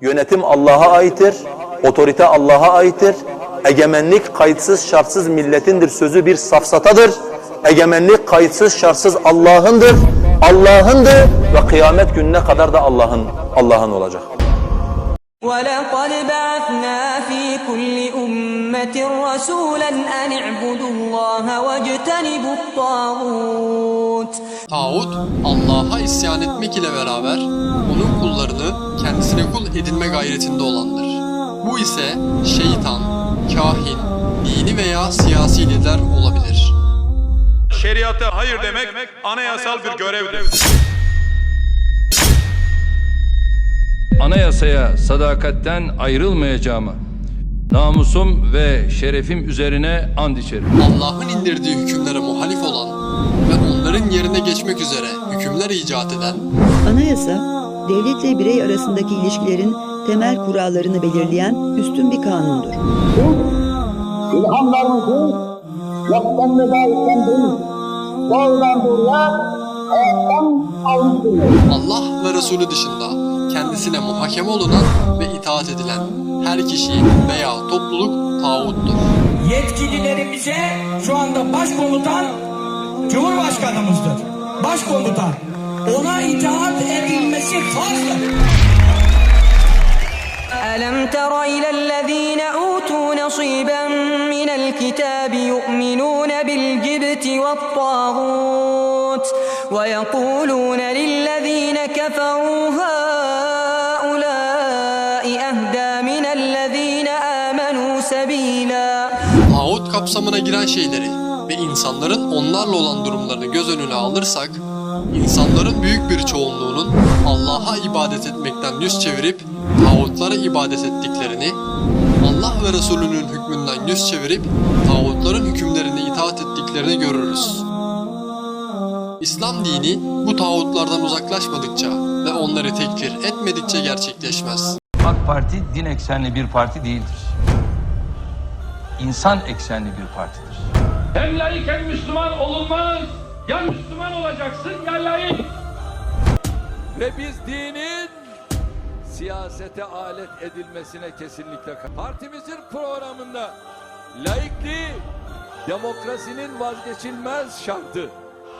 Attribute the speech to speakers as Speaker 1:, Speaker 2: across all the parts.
Speaker 1: Yönetim Allah'a aittir. Otorite Allah'a aittir. Egemenlik kayıtsız şartsız milletindir sözü bir safsatadır. Egemenlik kayıtsız şartsız Allah'ındır. Allah'ındır ve kıyamet gününe kadar da Allah'ın Allah'ın olacak.
Speaker 2: ولقد بعثنا في كل أمة رسولا أن اعبدوا الله واجتنبوا الطاغوت
Speaker 3: Tağut, Allah'a isyan etmek ile beraber onun kullarını kendisine kul edinme gayretinde olandır. Bu ise şeytan, kahin, dini veya siyasi lider olabilir.
Speaker 4: Şeriata hayır demek anayasal bir görevdir.
Speaker 5: anayasaya sadakatten ayrılmayacağımı, namusum ve şerefim üzerine and içerim.
Speaker 3: Allah'ın indirdiği hükümlere muhalif olan onların yerine geçmek üzere hükümler icat eden,
Speaker 6: Anayasa, devletle birey arasındaki ilişkilerin temel kurallarını belirleyen üstün bir kanundur.
Speaker 7: ilhamlarımızı yaptan ve dayetten değil, doğrudan doğruya almıştır.
Speaker 3: Allah ve Resulü dışında kendisine muhakeme olunan ve itaat edilen her kişi veya topluluk tağuttur.
Speaker 8: yetkililerimize şu anda başkomutan Cumhurbaşkanımızdır. Başkomutan. Ona itaat edilmesi farzdır.
Speaker 2: ألم تر إلى الذين أوتوا نصيبا من الكتاب يؤمنون بالجبت والطاغوت ويقولون للذين كفروا هؤلاء أهدى من الذين آمنوا سبيلا
Speaker 3: Tağut kapsamına giren şeyleri ve insanların onlarla olan durumlarını göz önüne alırsak, insanların büyük bir çoğunluğunun Allah'a ibadet etmekten yüz çevirip tağutlara ibadet ettiklerini, Allah ve Resulünün hükmünden yüz çevirip tağutların hükümlerine itaat ettiklerini görürüz. İslam dini bu tağutlardan uzaklaşmadıkça ve onları tekfir etmedikçe gerçekleşmez.
Speaker 5: AK Parti din eksenli bir parti değildir. İnsan eksenli bir partidir.
Speaker 9: Hem layık hem Müslüman olunmaz. Ya Müslüman olacaksın ya layık.
Speaker 10: Ve biz dinin siyasete alet edilmesine kesinlikle Partimizin programında laikliği demokrasinin vazgeçilmez şartı,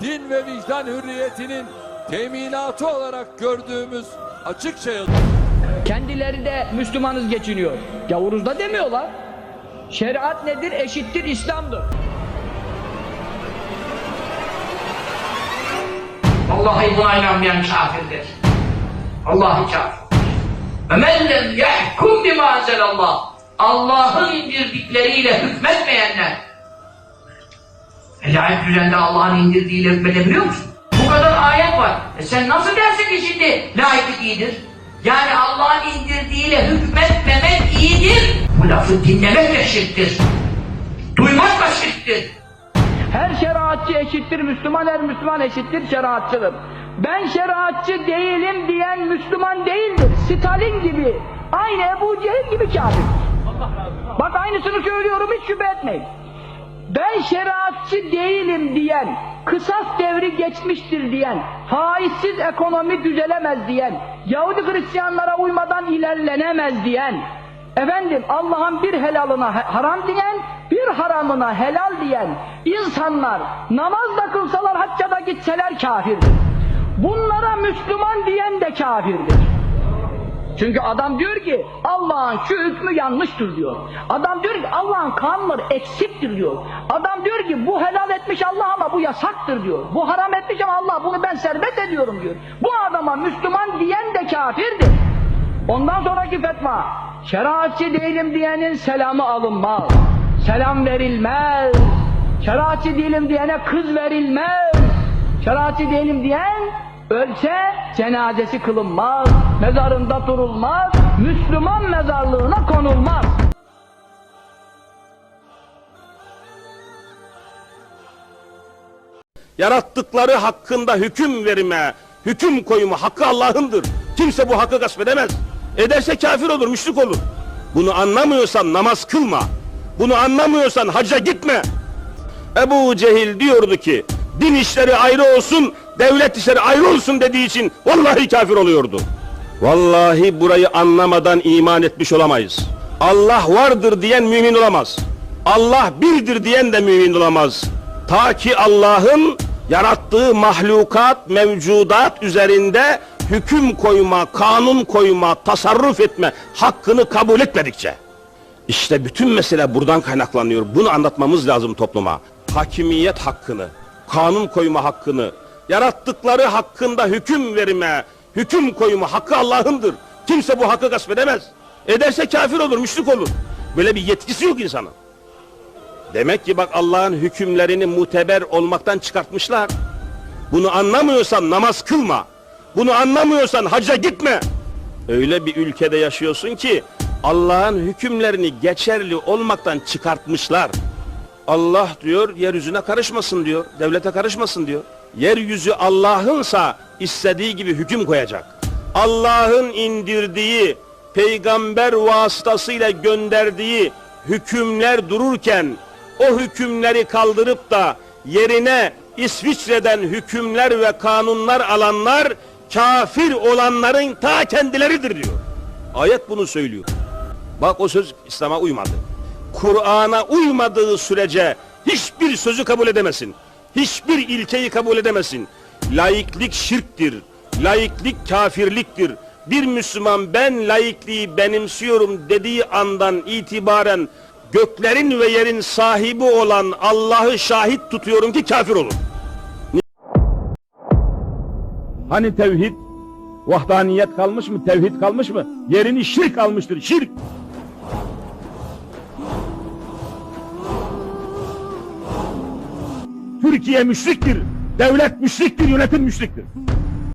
Speaker 10: din ve vicdan hürriyetinin teminatı olarak gördüğümüz açıkça.
Speaker 9: Kendileri de Müslümanız geçiniyor. Gavuruz da demiyorlar. Şeriat nedir? Eşittir İslam'dır.
Speaker 8: Vallahi buna inanmayan kafirdir. Vallahi kafir. Ve men lem yahkum bima enzelallah. Allah'ın indirdikleriyle hükmetmeyenler. Layık düzende Allah'ın indirdiğiyle hükmedebiliyor musun? Bu kadar ayet var. E sen nasıl dersin ki şimdi layıklık iyidir? Yani Allah'ın indirdiğiyle hükmetmemek iyidir. Bu lafı dinlemek de şirktir. Duymak da şirktir.
Speaker 9: Her şeriatçı eşittir Müslüman, her Müslüman eşittir şeriatçıdır. Ben şeriatçı değilim diyen Müslüman değildir. Stalin gibi, aynı Ebu Cehil gibi kafir. Bak aynısını söylüyorum hiç şüphe etmeyin. Ben şeriatçı değilim diyen, kısas devri geçmiştir diyen, faizsiz ekonomi düzelemez diyen, Yahudi Hristiyanlara uymadan ilerlenemez diyen, efendim Allah'ın bir helalına ha- haram diyen, bir haramına helal diyen insanlar namaz da kılsalar hacca da gitseler kafirdir. Bunlara Müslüman diyen de kafirdir. Çünkü adam diyor ki Allah'ın şu hükmü yanlıştır diyor. Adam diyor ki Allah'ın kanunları eksiktir diyor. Adam diyor ki bu helal etmiş Allah ama bu yasaktır diyor. Bu haram etmiş ama Allah bunu ben serbest ediyorum diyor. Bu adama Müslüman diyen de kafirdir. Ondan sonraki fetva şeriatçı değilim diyenin selamı alınmaz. Selam verilmez. Şeriatçı değilim diyene kız verilmez. Şeriatçı değilim diyen ölse cenazesi kılınmaz, mezarında durulmaz, Müslüman mezarlığına konulmaz.
Speaker 4: Yarattıkları hakkında hüküm verme, hüküm koyma hakkı Allah'ındır. Kimse bu hakkı gasp edemez. Ederse kafir olur, müşrik olur. Bunu anlamıyorsan namaz kılma. Bunu anlamıyorsan hacca gitme. Ebu Cehil diyordu ki, din işleri ayrı olsun, devlet işleri ayrı olsun dediği için vallahi kafir oluyordu. Vallahi burayı anlamadan iman etmiş olamayız. Allah vardır diyen mümin olamaz. Allah birdir diyen de mümin olamaz. Ta ki Allah'ın yarattığı mahlukat, mevcudat üzerinde hüküm koyma, kanun koyma, tasarruf etme hakkını kabul etmedikçe. İşte bütün mesele buradan kaynaklanıyor. Bunu anlatmamız lazım topluma. Hakimiyet hakkını, kanun koyma hakkını, yarattıkları hakkında hüküm verme, hüküm koyma hakkı Allah'ındır. Kimse bu hakkı gasp edemez. Ederse kafir olur, müşrik olur. Böyle bir yetkisi yok insanın. Demek ki bak Allah'ın hükümlerini muteber olmaktan çıkartmışlar. Bunu anlamıyorsan namaz kılma. Bunu anlamıyorsan hacca gitme. Öyle bir ülkede yaşıyorsun ki Allah'ın hükümlerini geçerli olmaktan çıkartmışlar. Allah diyor yeryüzüne karışmasın diyor. Devlete karışmasın diyor. Yeryüzü Allah'ınsa istediği gibi hüküm koyacak. Allah'ın indirdiği peygamber vasıtasıyla gönderdiği hükümler dururken o hükümleri kaldırıp da yerine İsviçre'den hükümler ve kanunlar alanlar kafir olanların ta kendileridir diyor. Ayet bunu söylüyor. Bak o söz İslam'a uymadı. Kur'an'a uymadığı sürece hiçbir sözü kabul edemezsin. Hiçbir ilkeyi kabul edemezsin. Laiklik şirktir. Laiklik kafirliktir. Bir Müslüman ben laikliği benimsiyorum dediği andan itibaren göklerin ve yerin sahibi olan Allah'ı şahit tutuyorum ki kafir olur. Hani tevhid? Vahdaniyet kalmış mı? Tevhid kalmış mı? Yerini şirk almıştır. Şirk. Türkiye müşriktir. Devlet müşriktir, yönetim müşriktir.